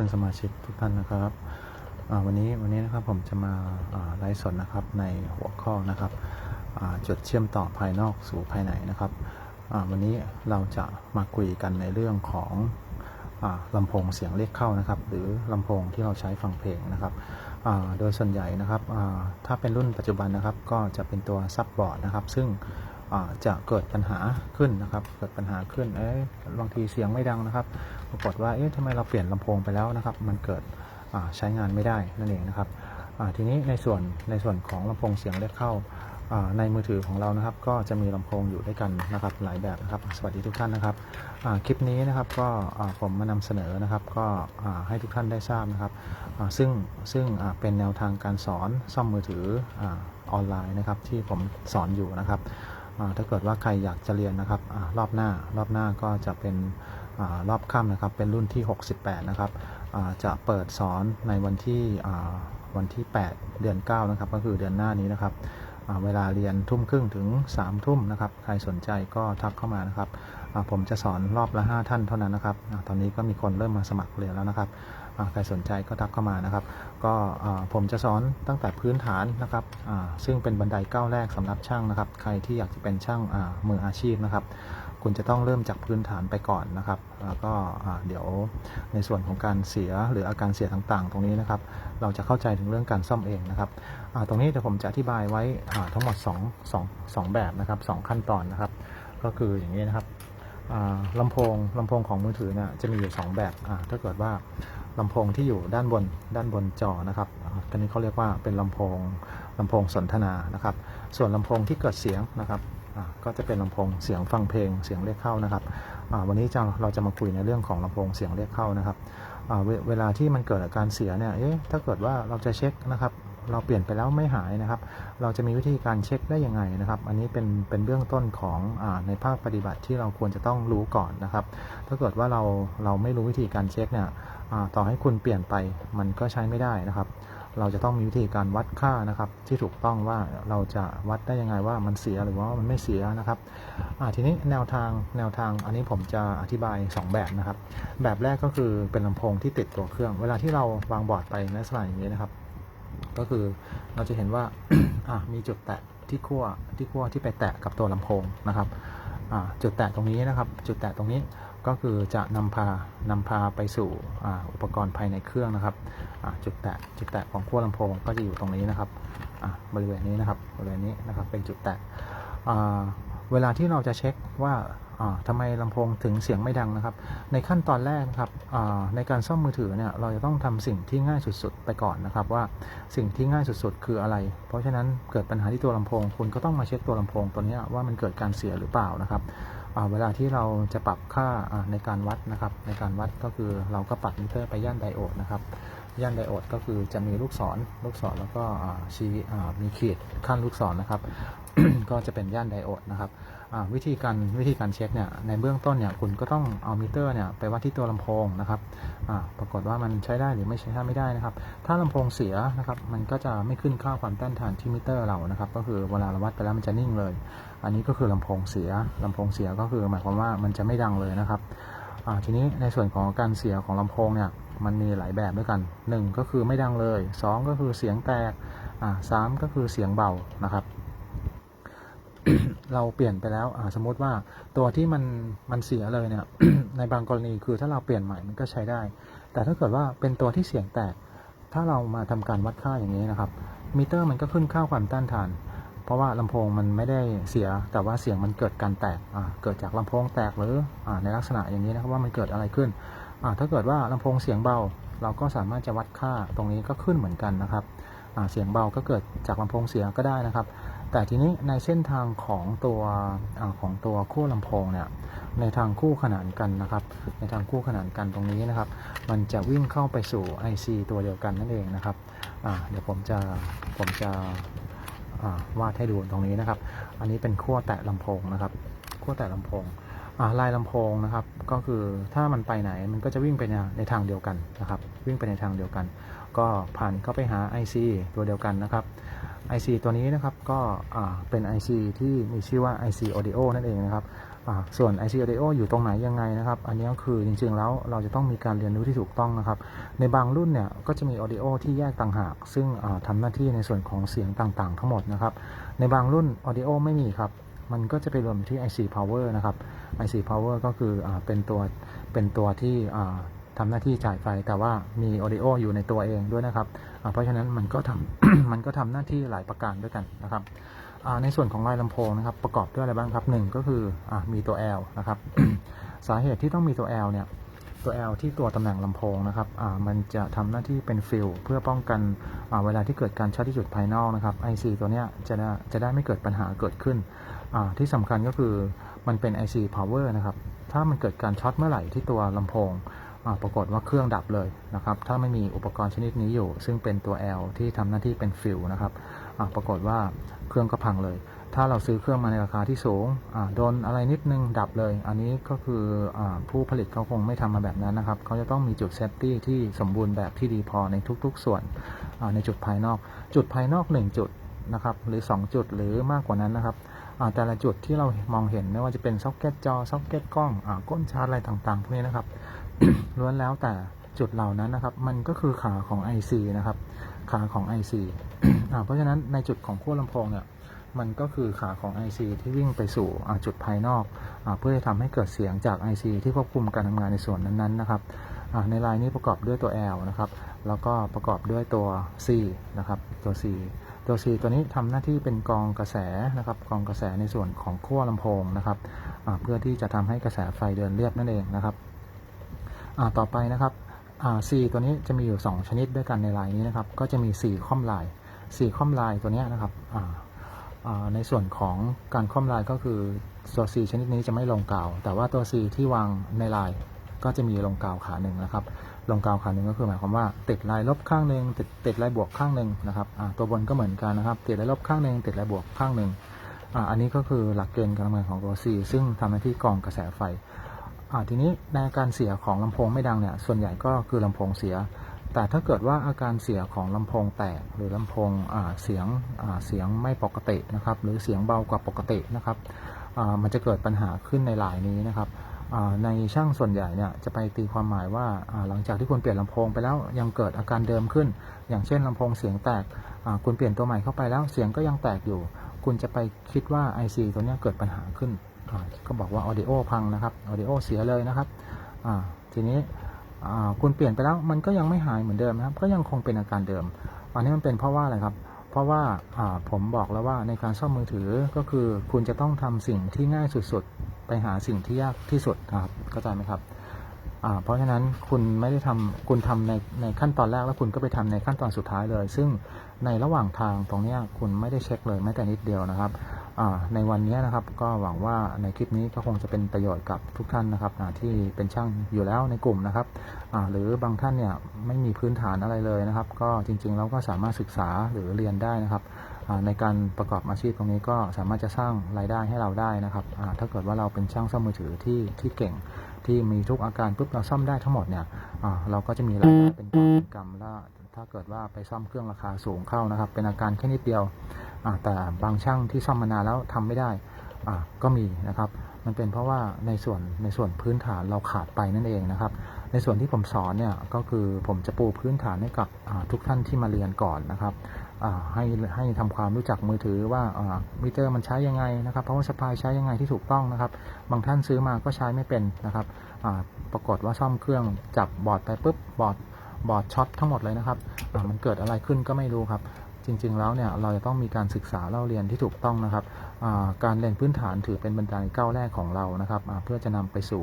พื่อนสมาชิกทุกท่านนะครับวันนี้วันนี้นะครับผมจะมาไลฟ์สดนะครับในหัวข้อนะครับจุดเชื่อมต่อภายนอกสู่ภายในนะครับวันนี้เราจะมาคุยกันในเรื่องของอลำโพงเสียงเรียกเข้านะครับ หรือลำโพงที่เราใช้ฟังเพลงนะครับโดยส่วนใหญ่นะครับถ้าเป็นรุ่นปัจจุบันนะครับก็จะเป็นตัวซับบอร์ดนะครับ ซึ่ง จะเกิดปัญหาขึ้นนะครับ เกิดปัญหาขึ้น เอ๊ะบางทีเสียงไม่ดังนะครับ ปรากฏว่า เอ๊ะทำไมเราเปลี่ยนลำโพงไปแล้วนะครับ มันเกิดใช้งานไม่ได้นั่นเองนะครับ ทีนี้ในส่วนในส่วนของลำโพงเสียงเรียกเข้าในมือถือของเรานะครับ ก็จะมีลำโพงอยู่ด้วยกันนะครับ หลายแบบนะครับ สวัสดีทุกท่านนะครับคลิปนี้นะครับก็ผมมานำเสนอนะครับ ก็ให้ทุกท่านได้ทราบนะครับ ซึ่งซึ่งเป็นแนวทางการสอนซ่อมมือถือออนไลน์นะครับ ที่ผมสอนอยู่นะครับ ถ้าเกิดว่าใครอยากจะเรียนนะครับอรอบหน้ารอบหน้าก็จะเป็นอรอบค่ำนะครับ เป็นรุ่นที่ 68 นะครับจะเปิดสอนในวันที่วันที่ 8 เดือน 9 นะครับ ก็คือเดือนหน้านี้นะครับเวลาเรียนทุ่มครึ่งถึง3ทุ่มนะครับ ใครสนใจก็ทักเข้ามานะครับ ผมจะสอนรอบละ 5 ท่านเท่านั้นนะครับอตอนนี้ก็มีคนเริ่มมาสมัครเรียนแล้วนะครับ ใครสนใจก็ทักเข้ามานะครับ ก็ผมจะสอนตั้งแต่พื้นฐานนะครับซึ่งเป็นบันไดก้าวแรกสำหรับช่างนะครับ ใครที่อยากจะเป็นช่างมืออาชีพนะครับ คุณจะต้องเริ่มจากพื้นฐานไปก่อนนะครับ แล้วก็เดี๋ยวในส่วนของการเสียหรืออาการเสียต่างๆ ตรงนี้นะครับ เราจะเข้าใจถึงเรื่องการซ่อมเองนะครับตรงนี้เดี๋ยวผมจะอธิบายไว้ทั้งหมด2 2 2แบบนะครับสองขั้นตอนนะครับ ก็คืออย่างนี้นะครับ ลำโพงลำโพงของมือถือเนี่ยจะมีอยู่ 2 แบบถ้าเกิดว่าลำโพงที่อยู่ด้านบนด้านบนจอนะครับอ่าตัวนี้เขาเรียกว่าเป็นลำโพงลำโพงสนทนานะครับ ส่วนลำโพงที่เกิดเสียงนะครับก็จะเป็นลำโพงเสียงฟังเพลงเสียงเรียกเข้านะครับวันนี้จะเราจะมาคุยในเรื่องของลำโพงเสียงเรียกเข้านะครับเวลาที่มันเกิดอาการเสียเนี่ยถ้าเกิดว่าเราจะเช็คนะครับ เราเปลี่ยนไปแล้วไม่หายนะครับ เราจะมีวิธีการเช็คได้ยังไงนะครับ อันนี้เป็นเป็นเบื้องต้นของอในภาคปฏิบัติที่เราควรจะต้องรู้ก่อนนะครับ ถ้าเกิดว่าเราเราไม่รู้วิธีการเช็คเนี่ยต่อให้คุณเปลี่ยนไปมันก็ใช้ไม่ได้นะครับ เราจะต้องมีวิธีการวัดค่านะครับ ที่ถูกต้องว่าเราจะวัดได้ยังไงว่ามันเสียหรือว่ามันไม่เสียนะครับทีนี้แนวทางแนวทางอันนี้ผมจะอธิบาย 2 แบบนะครับ แบบแรกก็คือเป็นลำโพงที่ติดตัวเครื่อง เวลาที่เราวางบอร์ดไปในลักษณะอย่างนี้นะครับ ก็คือเราจะเห็นว่ามีจุดแตะที่ขั้วที่ขั้วที่ไปแตะกับตัวลำโพงนะครับจุดแตะตรงนี้นะครับ จุดแตะตรงนี้ก็คือจะนำพานำพาไปสู่อุปกรณ์ภายในเครื่องนะครับจุดแตะจุดแตะของขั้วลำโพงก็จะอยู่ตรงนี้นะครับบริเวณนี้นะครับบริเวณนี้นะครับเป็นจุดแตะ เวลาที่เราจะเช็คว่าอ่าทำไมลำโพงถึงเสียงไม่ดังนะครับ ในขั้นตอนแรกนะครับในการซ่อมมือถือเนี่ยเราจะต้องทำสิ่งที่ง่ายสุดๆ ไปก่อนนะครับ ว่าสิ่งที่ง่ายสุดๆ คืออะไร เพราะฉะนั้นเกิดปัญหาที่ตัวลำโพง คุณก็ต้องมาเช็คตัวลำโพงตัวนี้ว่ามันเกิดการเสียหรือเปล่านะครับเวลาที่เราจะปรับค่าอ่าในการวัดนะครับ ในการวัดก็คือเราก็ปรับมิเตอร์ไปย่านไดโอดนะครับ ย่านไดโอดก็คือจะมีลูกศรลูกศรแล้วก็ชี้มีขีดขั้นลูกศรนะครับ ก็จะเป็นย่านไดโอดนะครับวิธีการวิธีการเช็คเนี่ยในเบื้องต้นเนี่ยคุณก็ต้องเอามิเตอร์เนี่ยไปวัดที่ตัวลำโพงนะครับปรากฏว่ามันใช้ได้หรือไม่ใช้ไม่ได้นะครับ ถ้าลำโพงเสียนะครับมันก็จะไม่ขึ้นค่าความต้านทานที่มิเตอร์เรานะครับ ก็คือเวลาเราวัดไปแล้วมันจะนิ่งเลย อันนี้ก็คือลำโพงเสียลำโพงเสียก็คือหมายความว่ามันจะไม่ดังเลยนะครับทีนี้ในส่วนของการเสียของลำโพงเนี่ย มันมีหลายแบบด้วยกัน 1 ก็คือไม่ดังเลย 2 ก็คือเสียงแตกอ่าสามก็คือเสียงเบานะครับ เราเปลี่ยนไปแล้วสมมติว่าตัวที่มันมันเสียเลยเนี่ย ในบางกรณีคือถ้าเราเปลี่ยนใหม่มันก็ใช้ได้ แต่ถ้าเกิดว่าเป็นตัวที่เสียงแตก ถ้าเรามาทำการวัดค่าอย่างนี้นะครับมิเตอร์มันก็ขึ้นค่าความต้านทาน เพราะว่าลำโพงมันไม่ได้เสีย แต่ว่าเสียงมันเกิดการแตกเกิดจากลำโพงแตกหรืออในลักษณะอย่างนี้นะครับว่ามันเกิดอะไรขึ้น ถ้าเกิดว่าลำโพงเสียงเบา เราก็สามารถจะวัดค่าตรงนี้ก็ขึ้นเหมือนกันนะครับ เสียงเบาก็เกิดจากลำโพงเสียงก็ได้นะครับ แต่ทีนี้ในเส้นทางของตัวอของตัวคู่ลำโพงเนี่ย ในทางคู่ขนานกันนะครับ ในทางคู่ขนานกันตรงนี้นะครับ มันจะวิ่งเข้าไปสู่ IC ตัวเดียวกันนั่นเองนะครับ เดี๋ยวผมจะผมจะวาดให้ดูตรงนี้นะครับ อันนี้เป็นขั้วแตะลำโพงนะครับ ขั้วแตะลำโพง ลายลำโพงนะครับ ก็คือถ้ามันไปไหนมันก็จะวิ่งไปในทางเดียวกันนะครับ วิ่งไปในทางเดียวกัน ก็ผ่านเข้าไปหา IC ตัวเดียวกันนะครับ IC ตัวนี้นะครับก็เป็น IC ที่มีชื่อว่า IC Audio นั่นเองนะครับอ่าส่วน IC Audio อยู่ตรงไหนยังไงนะครับ อันนี้ก็คือจริงๆแล้วเราจะต้องมีการเรียนรู้ที่ถูกต้องนะครับ ในบางรุ่นเนี่ยก็จะมี Audio ที่แยกต่างหาก ซึ่งอ่าทำหน้าที่ในส่วนของเสียงต่างๆ ทั้งหมดนะครับ ในบางรุ่น Audio ไม่มีครับ มันก็จะไปรวมที่ IC Power นะครับ IC Power ก็คืออเป็นตัวเป็นตัวที่ทำหน้าที่จ่ายไฟแต่ว่ามี Audio อยู่ในตัวเองด้วยนะครับ เพราะฉะนั้นมันก็ทำมันก็ทำหน้าที่หลายประการด้วยกันนะครับในส่วนของลายลำโพงนะครับ ประกอบด้วยอะไรบ้างครับหนึ่งก็คืออมีตัว L นะครับ สาเหตุที่ต้องมีตัว L เนี่ยตัว L ที่ตัวตำแหน่งลำโพงนะครับ มันจะทำหน้าที่เป็นฟิลเพื่อป้องกันเวลาที่เกิดการช็อตที่จุดภายนอกนะครับ IC ตัวเนี้ยจะได้จะได้ไม่เกิดปัญหาเกิดขึ้น ที่สำคัญก็คือมันเป็น IC power นะครับ ถ้ามันเกิดการช็อตเมื่อไหร่ที่ตัวลำโพงปรากฏว่าเครื่องดับเลยนะครับ ถ้าไม่มีอุปกรณ์ชนิดนี้อยู่ ซึ่งเป็นตัว L ที่ทำหน้าที่เป็นฟิลนะครับปรากฏว่าเครื่องก็พังเลย ถ้าเราซื้อเครื่องมาในราคาที่สูงโดนอะไรนิดนึงดับเลย อันนี้ก็คืออผู้ผลิตเขาคงไม่ทำมาแบบนั้นนะครับ เขาจะต้องมีจุดเซฟตี้ที่สมบูรณ์แบบที่ดีพอในทุกๆ ส่วนในจุดภายนอก จุดภายนอก 1 จุดนะครับ หรือ 2 จุดหรือมากกว่านั้นนะครับ แต่ละจุดที่เรามองเห็นไม่ว่าจะเป็นซ็อกเก็ตจอซ็อกเก็ตกล้องอ่าก้นชาร์จอะไรต่างๆพวกนี้นะครับล้วนแล้วแต่จุดเหล่านั้นนะครับ มันก็คือขาของ IC นะครับ ขาของ IC อ่าเพราะฉะนั้นในจุดของขั้วลำโพงเนี่ยมันก็คือขาของ IC ที่วิ่งไปสู่อ่าจุดภายนอกอาเพื่อจะทำให้เกิดเสียงจาก IC ที่ควบคุมการทำงานในส่วนนั้นๆนะครับอ่าในลายนี้ประกอบด้วยตัว L นะครับ แล้วก็ประกอบด้วยตัว C นะครับ ตัว C ตัว C ตัวนี้ทำหน้าที่เป็นกองกระแสนะครับกองกระแสในส่วนของขั้วลำโพงนะครับเพื่อที่จะทำให้กระแสไฟเดินเรียบนั่นเองนะครับต่อไปนะครับ C ตัวนี้จะมีอยู่ 2 ชนิดด้วยกันในลายนี้นะครับ ก็จะมี 4 ค่อมลาย 4 ค่อมลายตัวนี้นะครับในส่วนของการค่อมลายก็คือตัว C ชนิดนี้จะไม่ลงกาว แต่ว่าตัว C ที่วางในลายก็จะมีลงกาวขาหนึ่งนะครับ ลงกาวขาหนึ่งก็คือหมายความว่าติดลายลบข้างหนึ่งติดติดลายบวกข้างหนึ่งนะครับตัวบนก็เหมือนกันนะครับ ติดลายลบข้างหนึ่งติดลายบวกข้างหนึ่งอ,อันนี้ก็คือหลักเกณฑ์การทำงานของตัว C ซึ่งทำหน้าที่กรองกระแสไฟทีนี้ในอาการเสียของลำโพงไม่ดังเนี่ยส่วนใหญ่ก็คือลำโพงเสีย แต่ถ้าเกิดว่าอาการเสียของลำโพงแตก หรือลำโพงเสียงเสียงไม่ปกตินะครับหรือเสียงเบากว่าปกตินะครับมันจะเกิดปัญหาขึ้นในหลายนี้นะครับ ในช่างส่วนใหญ่เนี่ยจะไปตีความหมายว่าหลังจากที่คุณเปลี่ยนลำโพงไปแล้วยังเกิดอาการเดิมขึ้น อย่างเช่นลำโพงเสียงแตกคุณเปลี่ยนตัวใหม่เข้าไปแล้วเสียงก็ยังแตกอยู่ คุณจะไปคิดว่า IC ตัวนี้เกิดปัญหาขึ้น ก็บอกว่า audio พังนะครับ audio เสียเลยนะครับทีนี้คุณเปลี่ยนไปแล้วมันก็ยังไม่หายเหมือนเดิมนะครับ ก็ยังคงเป็นอาการเดิม อันนี้มันเป็นเพราะว่าอะไรครับ เพราะว่าผมบอกแล้วว่าในการซ่อมมือถือก็คือคุณจะต้องทำสิ่งที่ง่ายสุดๆ ไปหาสิ่งที่ยากที่สุดครับเข้าใจไหมครับอ่าเพราะฉะนั้นคุณไม่ได้ทำคุณทำในในขั้นตอนแรกแล้วคุณก็ไปทำในขั้นตอนสุดท้ายเลย ซึ่งในระหว่างทางตรงนี้คุณไม่ได้เช็คเลยแม้แต่นิดเดียวนะครับอ่าในวันนี้นะครับก็หวังว่าในคลิปนี้ก็คงจะเป็นประโยชน์กับทุกท่านนะครับที่เป็นช่างอยู่แล้วในกลุ่มนะครับอ่าหรือบางท่านเนี่ยไม่มีพื้นฐานอะไรเลยนะครับ ก็จริงๆเราก็สามารถศึกษาหรือเรียนได้นะครับ ในการประกอบอาชีพตรงนี้ก็สามารถจะสร้างรายได้ให้เราได้นะครับถ้าเกิดว่าเราเป็นช่างซ่อมมือถือที่ที่เก่งที่มีทุกอาการปุ๊บเราซ่อมได้ทั้งหมดเนี่ยเราก็จะมีรายได้เป็นกอบเป็นกำแล้วถ้าเกิดว่าไปซ่อมเครื่องราคาสูงเข้านะครับ เป็นอาการแค่นิดเดียวแต่บางช่างที่ซ่อมมานานแล้วทำไม่ได้ก็มีนะครับ มันเป็นเพราะว่าในส่วนในส่วนพื้นฐานเราขาดไปนั่นเองนะครับ ในส่วนที่ผมสอนเนี่ยก็คือผมจะปูพื้นฐานให้กับทุกท่านที่มาเรียนก่อนนะครับให้ให้ทำความรู้จักมือถือว่ามิเตอร์มันใช้ยังไงนะครับ เพราะว่าสปายใช้ยังไงที่ถูกต้องนะครับ บางท่านซื้อมาก็ใช้ไม่เป็นนะครับปรากฏว่าซ่อมเครื่องจับบอร์ดไปปุ๊บบอร์ดบอร์ดช็อตทั้งหมดเลยนะครับมันเกิดอะไรขึ้นก็ไม่รู้ครับ ริง ๆ แล้วเนี่ยเราจะต้องมีการศึกษาเล่าเรียนที่ถูกต้องนะครับการเรียนพื้นฐานถือเป็นบันไดก้าวแรกของเรานะครับเพื่อจะนำไปสู่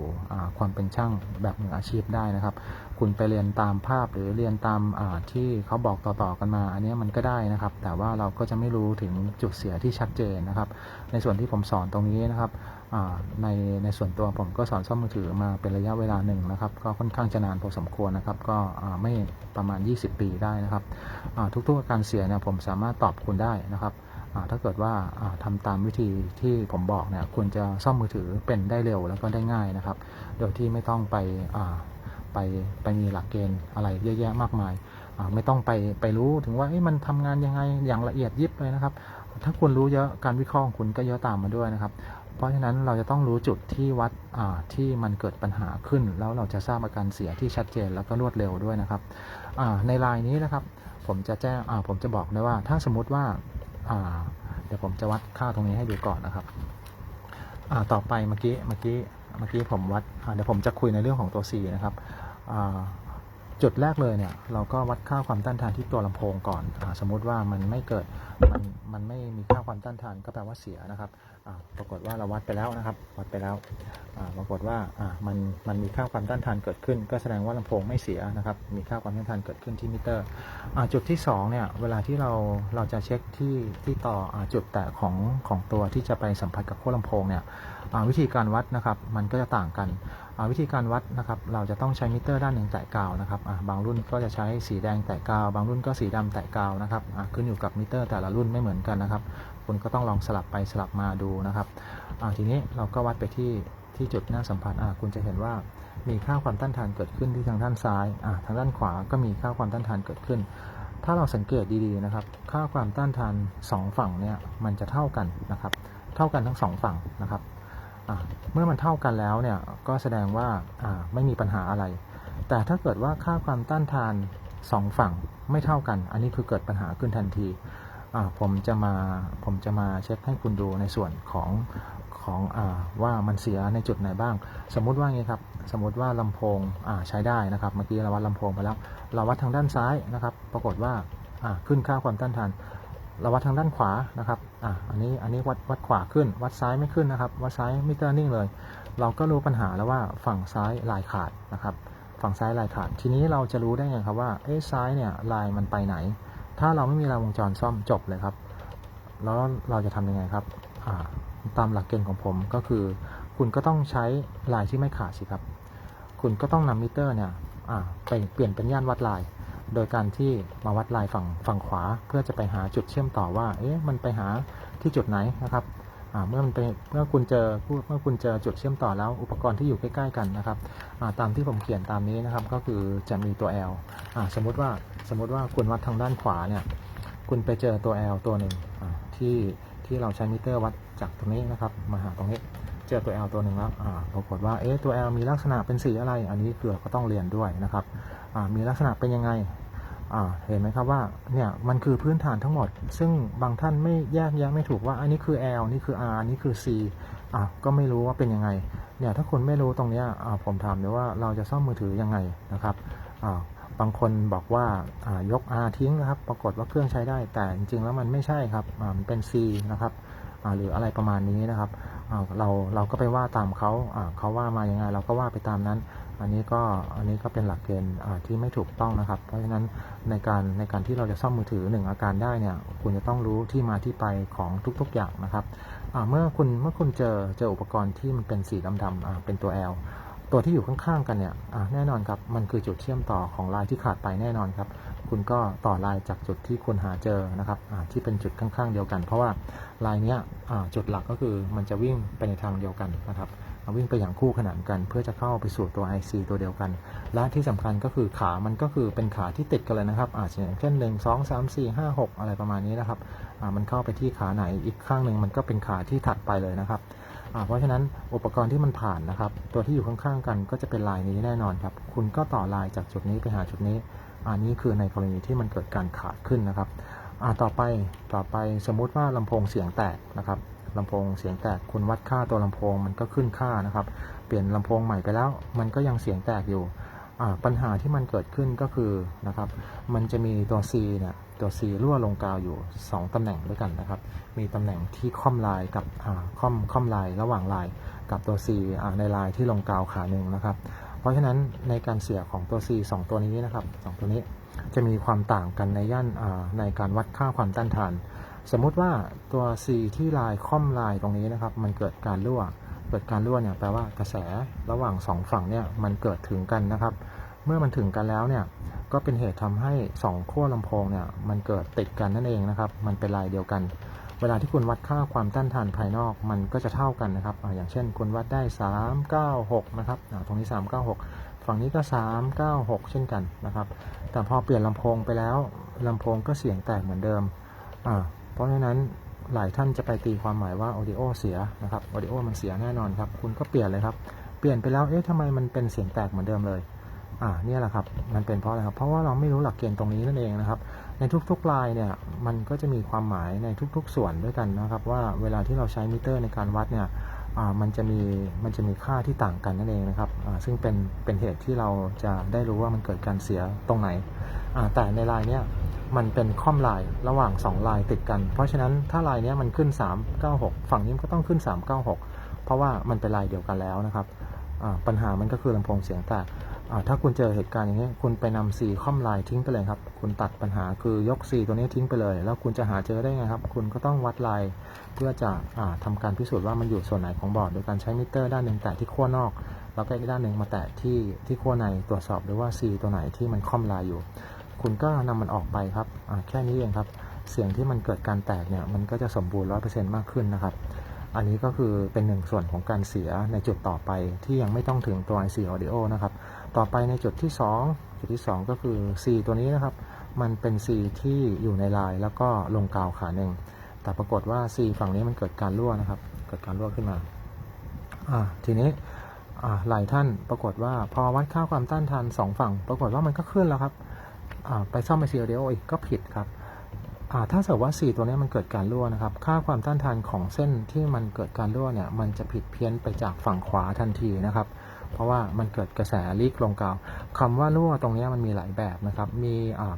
ความเป็นช่างแบบมืออาชีพได้นะครับ คุณไปเรียนตามภาพหรือเรียนตามอ่าที่เขาบอกต่อๆกันมา อันนี้มันก็ได้นะครับ แต่ว่าเราก็จะไม่รู้ถึงจุดเสียที่ชัดเจนนะครับ ในส่วนที่ผมสอนตรงนี้นะครับในในส่วนตัวผมก็สอนซ่อมมือถือมาเป็นระยะเวลาหนึ่งนะครับ ก็ค่อนข้างจะนานพอสมควรนะครับ ก็ไม่ประมาณ 20 ปีได้นะครับทุกๆอาการเสียเนี่ยผมสามารถตอบคุณได้นะครับถ้าเกิดว่าอ่าทำตามวิธีที่ผมบอกเนี่ยคุณจะซ่อมมือถือเป็นได้เร็วแล้วก็ได้ง่ายนะครับ โดยที่ไม่ต้องไป ไปไปมีหลักเกณฑ์อะไรเยอะแยะมากมาย ไม่ต้องไปไปรู้ถึงว่ามันทำงานยังไงอย่างละเอียดยิบเลยนะครับ ถ้าคุณรู้เยอะการวิเคราะห์ของคุณก็เยอะตามมาด้วยนะครับ เพราะฉะนั้นเราจะต้องรู้จุดที่วัดที่มันเกิดปัญหาขึ้น แล้วเราจะทราบอาการเสียที่ชัดเจนแล้วก็รวดเร็วด้วยนะครับในลายนี้นะครับ ผมจะแจ้งผมจะบอกเลยว่า ถ้าสมมติว่าาเดี๋ยวผมจะวัดค่าตรงนี้ให้ดูก่อนนะครับต่อไปเมื่อกี้เมื่อกี้เมื่อกี้ผมวัดเดี๋ยวผมจะคุยในเรื่องของตัว C นะครับ จุดแรกเลยเนี่ยเราก็วัดค่าความต้านทานที่ตัวลำโพงก่อนอสมมุติว่ามันไม่เกิดมันมันไม่มีค่าความต้านทานก็แปลว่าเสียนะครับปรากฏว่าเราวัดไปแล้วนะครับ วัดไปแล้วปรากฏว่ามันมันมีค่าความต้านทานเกิดขึ้น ก็แสดงว่าลำโพงไม่เสียนะครับ มีค่าความต้านทานเกิดขึ้นที่มิเตอร์อจุดที่สองเนี่ยเวลาที่เราเราจะเช็คที่ที่ต่ออจุดแตะของของตัวที่จะไปสัมผัสกับขั้วลำโพงเนี่ยวิธีการวัดนะครับมันก็จะต่างกันวิธีการวัดนะครับเราจะต้องใช้มิเตอร์ด้านหนึ่งแตะกาวนะครับบางรุ่นก็จะใช้สีแดงแตะกาว บางรุ่นก็สีดำแตะกาวนะครับขึ้นอยู่กับมิเตอร์แต่ละรุ่นไม่เหมือนกันนะครับ คุณก็ต้องลองสลับไปสลับมาดูนะครับทีนี้เราก็วัดไปที่ที่จุดหน้าสัมผัสคุณจะเห็นว่ามีค่าความต้านทานเกิดขึ้นที่ทางด้านซ้ายทางด้านขวาก็มีค่าความต้านทานเกิดขึ้น ถ้าเราสังเกตดีๆนะครับ ค่าความต้านทานสองฝั่งเนี่ยมันจะเท่ากันนะครับ เท่ากันทั้งสองฝั่งนะครับเมื่อมันเท่ากันแล้วเนี่ยก็แสดงว่าไม่มีปัญหาอะไร แต่ถ้าเกิดว่าค่าความต้านทานสองฝั่งไม่เท่ากัน อันนี้คือเกิดปัญหาขึ้นทันที ผมจะมาผมจะมาเช็คให้คุณดูในส่วนของของอว่ามันเสียในจุดไหนบ้าง สมมุติว่าไงครับ สมมุติว่าลำโพงใช้ได้นะครับ เมื่อกี้เราวัดลำโพงไปแล้ว เราวัดทางด้านซ้ายนะครับ ปรากฏว่าขึ้นค่าความต้านทาน เราวัดทางด้านขวานะครับออันนี้อันนี้วัดวัดขวาขึ้น วัดซ้ายไม่ขึ้นนะครับ วัดซ้ายมิเตอร์นิ่งเลย เราก็รู้ปัญหาแล้วว่าฝั่งซ้ายลายขาดนะครับ ฝั่งซ้ายลายขาด ทีนี้เราจะรู้ได้ไงครับว่าเอ๊ะซ้ายเนี่ยลายมันไปไหน ถ้าเราไม่มีรางวงจรซ่อมจบเลยครับ แล้วเราจะทำยังไงครับาตามหลักเกณฑ์ของผมก็คือ คุณก็ต้องใช้ลายที่ไม่ขาดสิครับ คุณก็ต้องนำมิเตอร์เนี่ยไปเปลี่ยนเป็นย่านวัดลาย โดยการที่มาวัดลายฝั่งฝั่งขวา เพื่อจะไปหาจุดเชื่อมต่อว่า เอ๊ะ มันไปหาที่จุดไหนนะครับ เมื่อมันไปเมื่อคุณเจอเมื่อคุณเจอจุดเชื่อมต่อแล้วอุปกรณ์ที่อยู่ใกล้ๆกันนะครับตามที่ผมเขียนตามนี้นะครับก็คือจะมีตัว L สมมุติว่าสมมุติว่าคุณวัดทางด้านขวาเนี่ยคุณไปเจอตัว L ตัวหนึ่งที่ที่เราใช้มิเตอร์วัดจากตรงนี้นะครับมาหาตรงนี้เจอตัว L ตัวหนึ่งแล้วปรากฏว่าเอ๊ะตัว L มีลักษณะเป็นสีอะไร อันนี้คือก็ต้องเรียนด้วยนะครับมีลักษณะเป็นยังไง เห็นไหมครับว่าเนี่ยมันคือพื้นฐานทั้งหมด ซึ่งบางท่านไม่แยกแยะไม่ถูกว่าอันนี้คือ L นี่คือ R นี่คือ C อะก็ไม่รู้ว่าเป็นยังไงเนี่ยถ้าคุณไม่รู้ตรงนี้อ่าผมถามเลยว่าเราจะซ่อมมือถือยังไงนะครับอ่าบางคนบอกว่าอ่ายก R ทิ้งนะครับ ปรากฏว่าเครื่องใช้ได้ แต่จริงๆแล้วมันไม่ใช่ครับอ่ามันเป็น C นะครับอ่าหรืออะไรประมาณนี้นะครับอ่าเราเราก็ไปว่าตามเขาอ่าเขาว่ามายังไง เราก็ว่าไปตามนั้น อันนี้ก็อันนี้ก็เป็นหลักเกณฑ์ที่ไม่ถูกต้องนะครับ เพราะฉะนั้นในการในการที่เราจะซ่อมมือถือหนึ่งอาการได้เนี่ยคุณจะต้องรู้ที่มาที่ไปของทุกๆอย่างนะครับเมื่อคุณเมื่อคุณเจอเจออุปกรณ์ที่มันเป็นสีดำๆเป็นตัว L ตัวที่อยู่ข้างๆกันเนี่ยแน่นอนครับ มันคือจุดเชื่อมต่อของลายที่ขาดไปแน่นอนครับ คุณก็ต่อลายจากจุดที่คุณหาเจอนะครับที่เป็นจุดข้างๆเดียวกัน เพราะว่าลายเนี้ยจุดหลักก็คือมันจะวิ่งไปในทางเดียวกันนะครับ วิ่งไปอย่างคู่ขนานกัน เพื่อจะเข้าไปสู่ตัว IC ตัวเดียวกัน และที่สำคัญก็คือขามันก็คือเป็นขาที่ติดกันเลยนะครับอาจจะอย่างเช่น 1 2 3 4 5 6 อะไรประมาณนี้นะครับอ่ามันเข้าไปที่ขาไหนอีกข้างหนึ่งมันก็เป็นขาที่ถัดไปเลยนะครับอ่าเพราะฉะนั้นอุปกรณ์ที่มันผ่านนะครับ ตัวที่อยู่ข้างๆกันก็จะเป็นลายนี้แน่นอนครับ คุณก็ต่อลายจากจุดนี้ไปหาจุดนี้ อันนี้คือในกรณีที่มันเกิดการขาดขึ้นนะครับอ่าต่อไปต่อไปสมมุติว่าลำโพงเสียงแตกนะครับ ลำโพงเสียงแตกคุณวัดค่าตัวลำโพงมันก็ขึ้นค่านะครับ เปลี่ยนลำโพงใหม่ไปแล้ว มันก็ยังเสียงแตกอยู่ปัญหาที่มันเกิดขึ้นก็คือนะครับมันจะมีตัว C เนี่ยตัว C รั่วลงกาวอยู่ 2 ตำแหน่งด้วยกันนะครับ มีตำแหน่งที่ค่อมลายกับค่อมค่อมลายระหว่างลายกับตัว C ในลายที่ลงกาวขาหนึ่งนะครับ เพราะฉะนั้นในการเสียของตัว C 2 ตัวนี้นะครับสองตัวนี้จะมีความต่างกันในย่านในการวัดค่าความต้านทาน สมมุติว่าตัว C ที่ลายค่อมลายตรงนี้นะครับ มันเกิดการรั่ว เกิดการรั่วเนี่ยแปลว่ากระแสระหว่างสองฝั่งเนี่ยมันเกิดถึงกันนะครับ เมื่อมันถึงกันแล้วเนี่ยก็เป็นเหตุทำให้ 2 ขั้วลำโพงเนี่ยมันเกิดติดกันนั่นเองนะครับ มันเป็นลายเดียวกัน เวลาที่คุณวัดค่าความต้านทานภายนอกมันก็จะเท่ากันนะครับออย่างเช่นคุณวัดได้ 396 นะครับตรงนี้ 396 ฝั่งนี้ก็ 396 เช่นกันนะครับ แต่พอเปลี่ยนลำโพงไปแล้วลำโพงก็เสียงแตกเหมือนเดิมอ่า เพราะฉะนั้นหลายท่านจะไปตีความหมายว่า audio เสียนะครับ audio มันเสียแน่นอนครับ คุณก็เปลี่ยนเลยครับ เปลี่ยนไปแล้ว เอ๊ะทำไมมันเป็นเสียงแตกเหมือนเดิมเลย อ่าเนี่ยแหละครับ มันเป็นเพราะอะไรครับ เพราะว่าเราไม่รู้หลักเกณฑ์ตรงนี้นั่นเองนะครับ ในทุกๆลายเนี่ย มันก็จะมีความหมายในทุกๆ ส่วนด้วยกันนะครับ ว่าเวลาที่เราใช้มิเตอร์ในการวัดเนี่ยอ่ามันจะมีมันจะมีค่าที่ต่างกันนั่นเองนะครับอ่าซึ่งเป็นเป็นเหตุที่เราจะได้รู้ว่ามันเกิดการเสียตรงไหนอ่าแต่ในลายเนี้ย มันเป็นค่อมลายระหว่าง 2 ลายติดกัน เพราะฉะนั้นถ้าลายนี้มันขึ้น 396 ฝั่งนี้ก็ต้องขึ้น 396 เพราะว่ามันเป็นลายเดียวกันแล้วนะครับปัญหามันก็คือลำโพงเสียงแตกถ้าคุณเจอเหตุการณ์อย่างนี้ คุณไปนำ C ค่อมลายทิ้งไปเลยครับ คุณตัดปัญหาคือยก C ตัวนี้ทิ้งไปเลย แล้วคุณจะหาเจอได้ไงครับ คุณก็ต้องวัดลายเพื่อจะอ่าทำการพิสูจน์ว่ามันอยู่ส่วนไหนของบอร์ด โดยการใช้มิเตอร์ด้านหนึ่งแตะที่ขั้วนอก แล้วก็อีกด้านหนึ่งมาแตะที่ที่ขั้วในตรวจสอบดูว่า C ตัวไหนที่มันค่อมลายอยู่ คุณก็นำมันออกไปครับแค่นี้เองครับ เสียงที่มันเกิดการแตกเนี่ยมันก็จะสมบูรณ์100%มากขึ้นนะครับ อันนี้ก็คือเป็นหนึ่งส่วนของการเสียในจุดต่อไปที่ยังไม่ต้องถึงตัว IC Audio นะครับ ต่อไปในจุดที่ 2 จุดที่ 2 ก็คือ C ตัวนี้นะครับ มันเป็น C ที่อยู่ในลายแล้วก็ลงกาวขาหนึ่งแต่ปรากฏว่า C ฝั่งนี้มันเกิดการรั่วนะครับ เกิดการรั่วขึ้นมาอ่าทีนี้อ่าหลายท่านปรากฏว่าพอวัดค่าความต้านทานสองฝั่ง ปรากฏว่ามันก็ขึ้นแล้วครับ ไปซ่อม IC Audio อีกก็ผิดครับถ้าเกิดว่า 4 ตัวนี้มันเกิดการรั่วนะครับ ค่าความต้านทานของเส้นที่มันเกิดการรั่วเนี่ยมันจะผิดเพี้ยนไปจากฝั่งขวาทันทีนะครับ เพราะว่ามันเกิดกระแสลีกลงกาวคำว่ารั่วตรงนี้มันมีหลายแบบนะครับ มี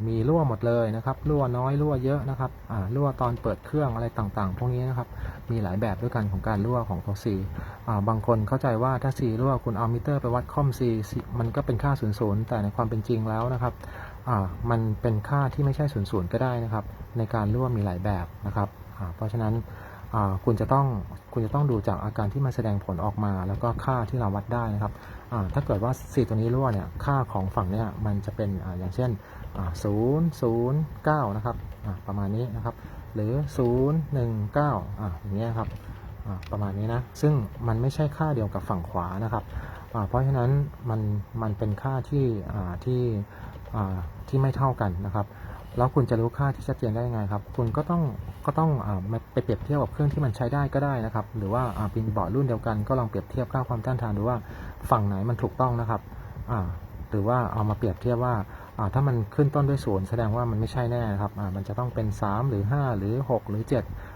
มีรั่วหมดเลยนะครับ รั่วน้อยรั่วเยอะนะครับรั่วตอนเปิดเครื่องอะไรต่างๆ พวกนี้นะครับ มีหลายแบบด้วยกันของการรั่วของตัว C อ่บางคนเข้าใจว่าถ้า C รั่วคุณเอามิเตอร์ไปวัดคอม C มันก็เป็นค่า00แต่ในความเป็นจริงแล้วนะครับ มันเป็นค่าที่ไม่ใช่ศูนย์ศูนย์ก็ได้นะครับ ในการร่วมมีหลายแบบนะครับเพราะฉะนั้นคุณจะต้องคุณจะต้องดูจากอาการที่มันแสดงผลออกมา แล้วก็ค่าที่เราวัดได้นะครับถ้าเกิดว่าสีตัวนี้รั่วเนี่ยค่าของฝั่งเนี้ยมันจะเป็นออย่างเช่นศูนย์ศูนย์เก้านะครับประมาณนี้นะครับ หรือศูนย์หนึ่งเก้าอ่าอย่างเงี้ยครับประมาณนี้นะ ซึ่งมันไม่ใช่ค่าเดียวกับฝั่งขวานะครับ เพราะฉะนั้นมันมันเป็นค่าที่ที่ ที่ไม่เท่ากันนะครับ แล้วคุณจะรู้ค่าที่ชัดเจนได้ยังไงครับ คุณก็ต้องก็ต้องอามาไปเปรียบเทียบกับเครื่องที่มันใช้ได้ก็ได้นะครับ หรือว่าเป็นบอร์ดรุ่นเดียวกันก็ลองเปรียบเทียบค่าความต้านทานดูว่าฝั่งไหนมันถูกต้องนะครับอ่าหรือว่าเอามาเปรียบเทียบว่าอ่าถ้ามันขึ้นต้นด้วยศูนย์แสดงว่ามันไม่ใช่แน่นะครับอ่ามันจะต้องเป็น 3 หรือ 5 หรือ 6 หรือ 7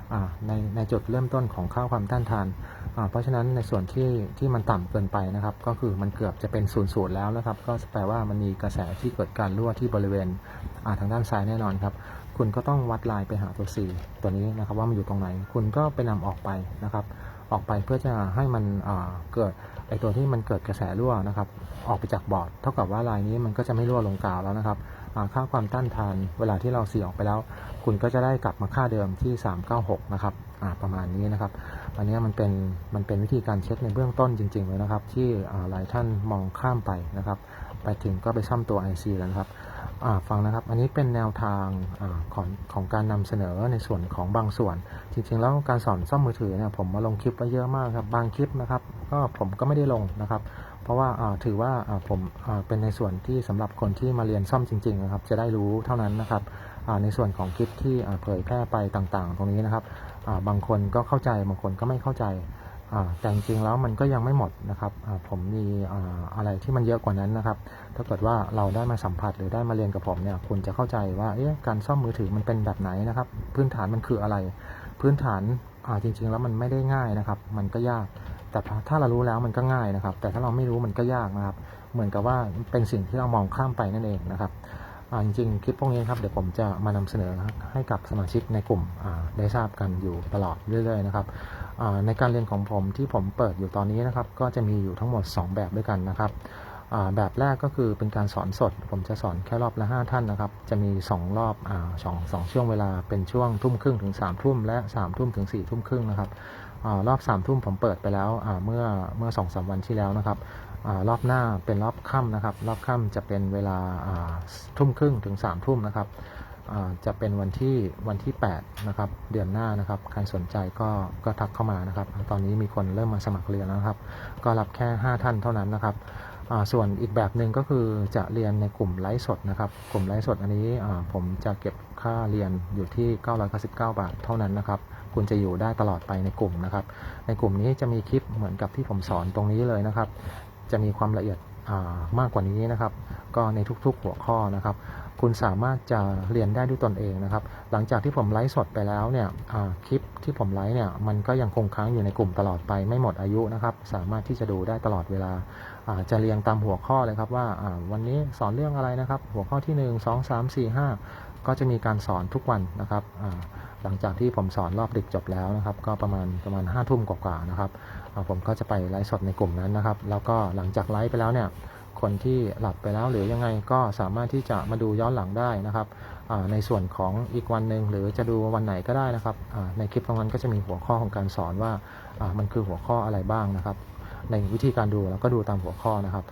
ในในจุดเริ่มต้นของค่าความต้านทานเพราะฉะนั้นในส่วนที่ที่มันต่ำเกินไปนะครับ ก็คือมันเกือบจะเป็นศูนย์ศูนย์แล้วนะครับ ก็แปลว่ามันมีกระแสที่เกิดการรั่วที่บริเวณทางด้านซ้ายแน่นอนครับ คุณก็ต้องวัดลายไปหาตัว C ตัวนี้นะครับว่ามันอยู่ตรงไหน คุณก็ไปนำออกไปนะครับออกไปเพื่อจะให้มันเกิดไอตัวที่มันเกิดกระแสรั่วนะครับ ออกไปจากบอร์ด เท่ากับว่าลายนี้มันก็จะไม่รั่วลงกาวแล้วนะครับ ค่าความต้านทาน เวลาที่เราเสียออกไปแล้ว คุณก็จะได้กลับมาค่าเดิมที่ 396 นะครับประมาณนี้นะครับ อันนี้มันเป็นมันเป็นวิธีการเช็คในเบื้องต้นจริงๆเลยนะครับ ที่หลายท่านมองข้ามไปนะครับ ไปถึงก็ไปซ่อมตัว IC แล้วนะครับฟังนะครับ อันนี้เป็นแนวทางอของของการนำเสนอในส่วนของบางส่วน จริงๆ แล้วการสอนซ่อมมือถือเนี่ยผมมาลงคลิปไว้เยอะมากครับ บางคลิปนะครับ ก็ผมก็ไม่ได้ลงนะครับ เพราะว่าถือว่าผมเป็นในส่วนที่สำหรับคนที่มาเรียนซ่อมจริงๆนะครับ จะได้รู้เท่านั้นนะครับในส่วนของคลิปที่เผยแพร่ไปต่างๆ ตรงนี้นะครับบางคนก็เข้าใจบางคนก็ไม่เข้าใจแต่จริงๆแล้วมันก็ยังไม่หมดนะครับผมมีอะไรที่มันเยอะกว่านั้นนะครับ ถ้าเกิดว่าเราได้มาสัมผัสหรือได้มาเรียนกับผมเนี่ยคุณจะเข้าใจว่าการซ่อมมือถือมันเป็นแบบไหนนะครับ พื้นฐานมันคืออะไร พื้นฐานจริงๆแล้วมันไม่ได้ง่ายนะครับ มันก็ยาก แต่ถ้าเรารู้แล้วมันก็ง่ายนะครับ แต่ถ้าเราไม่รู้มันก็ยากนะครับ เหมือนกับว่าเป็นสิ่งที่เรามองข้ามไปนั่นเองนะครับจริงๆ คลิปพวกนี้ครับเดี๋ยวผมจะมานำเสนอให้กับสมาชิกในกลุ่มได้ทราบกันอยู่ตลอดเรื่อยๆนะครับในการเรียนของผมที่ผมเปิดอยู่ตอนนี้นะครับ ก็จะมีอยู่ทั้งหมด 2 แบบด้วยกันนะครับ แบบแรกก็คือเป็นการสอนสด ผมจะสอนแค่รอบละ 5 ท่านนะครับ จะมี 2 รอบอสองสองช่วงเวลาเป็นช่วงทุ่มครึ่งถึง3ามทุ่มและ3ามทุ่มถึง4ี่ทุ่มครึ่งนะครับอรอบ3ามทุ่มผมเปิดไปแล้วเมื่อเมื่อสองสามวันที่แล้วนะครับอรอบหน้าเป็นรอบค่ำนะครับ รอบค่ำจะเป็นเวลาทุ่มครึ่งถึง3ามทุ่มนะครับจะเป็นวันที่วันที่ 8 นะครับ เดือนหน้านะครับ ใครสนใจก็ก็ทักเข้ามานะครับ ตอนนี้มีคนเริ่มมาสมัครเรียนแล้วนะครับ ก็รับแค่ 5 ท่านเท่านั้นนะครับ ส่วนอีกแบบหนึ่งก็คือจะเรียนในกลุ่มไลฟ์สดนะครับ กลุ่มไลฟ์สดอันนี้ผมจะเก็บค่าเรียนอยู่ที่ 999 บาทเท่านั้นนะครับ คุณจะอยู่ได้ตลอดไปในกลุ่มนะครับ ในกลุ่มนี้จะมีคลิปเหมือนกับที่ผมสอนตรงนี้เลยนะครับ จะมีความละเอียด มากกว่านี้นะครับ ก็ในทุกๆหัวข้อนะครับ คุณสามารถจะเรียนได้ด้วยตนเองนะครับ หลังจากที่ผมไลฟ์สดไปแล้วเนี่ยคลิปที่ผมไลฟ์เนี่ยมันก็ยังคงค้างอยู่ในกลุ่มตลอดไปไม่หมดอายุนะครับ สามารถที่จะดูได้ตลอดเวลาจะเรียงตามหัวข้อเลยครับว่าวันนี้สอนเรื่องอะไรนะครับ หัวข้อที่ 1 2 3 4 5 ก็จะมีการสอนทุกวันนะครับ หลังจากที่ผมสอนรอบดึกจบแล้วนะครับ ก็ประมาณประมาณ5้าทุ่มกว่าๆนะครับผมก็จะไปไลฟ์สดในกลุ่มนั้นนะครับ แล้วก็หลังจากไลฟ์ไปแล้วเนี่ยคนที่หลับไปแล้วหรือยังไงก็สามารถที่จะมาดูย้อนหลังได้นะครับในส่วนของอีกวันหนึ่งหรือจะดูวันไหนก็ได้นะครับในคลิปตรงนั้นก็จะมีหัวข้อของการสอนว่ามันคือหัวข้ออะไรบ้างนะครับ ในวิธีการดูแล้วก็ดูตามหัวข้อนะครับ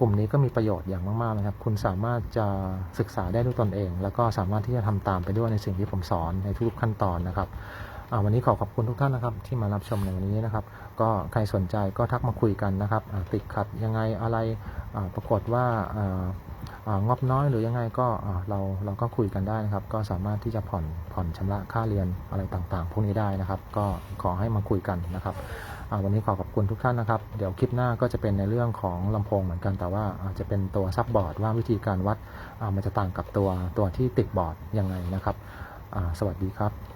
กลุ่มนี้ก็มีประโยชน์อย่างมากๆนะครับ คุณสามารถจะศึกษาได้ด้วยตนเอง แล้วก็สามารถที่จะทำตามไปด้วยในสิ่งที่ผมสอนในทุกขั้นตอนนะครับวันนี้ขอขอบคุณทุกท่านนะครับ ที่มารับชมในวันนี้นะครับ ก็ใครสนใจก็ทักมาคุยกันนะครับติดขัดยังไงอะไรปรากฏว่าอ่างบน้อยหรือยังไงก็เราเราก็คุยกันได้นะครับ ก็สามารถที่จะผ่อนผ่อนชำระค่าเรียนอะไรต่างๆ พวกนี้ได้นะครับ ก็ขอให้มาคุยกันนะครับ วันนี้ขอขอบคุณทุกท่านนะครับ เดี๋ยวคลิปหน้าก็จะเป็นในเรื่องของลำโพงเหมือนกัน แต่ว่าอาจจะเป็นตัวซับบอร์ดว่าวิธีการวัดมันจะต่างกับตัวตัวที่ติดบอร์ดยังไงนะครับ สวัสดีครับ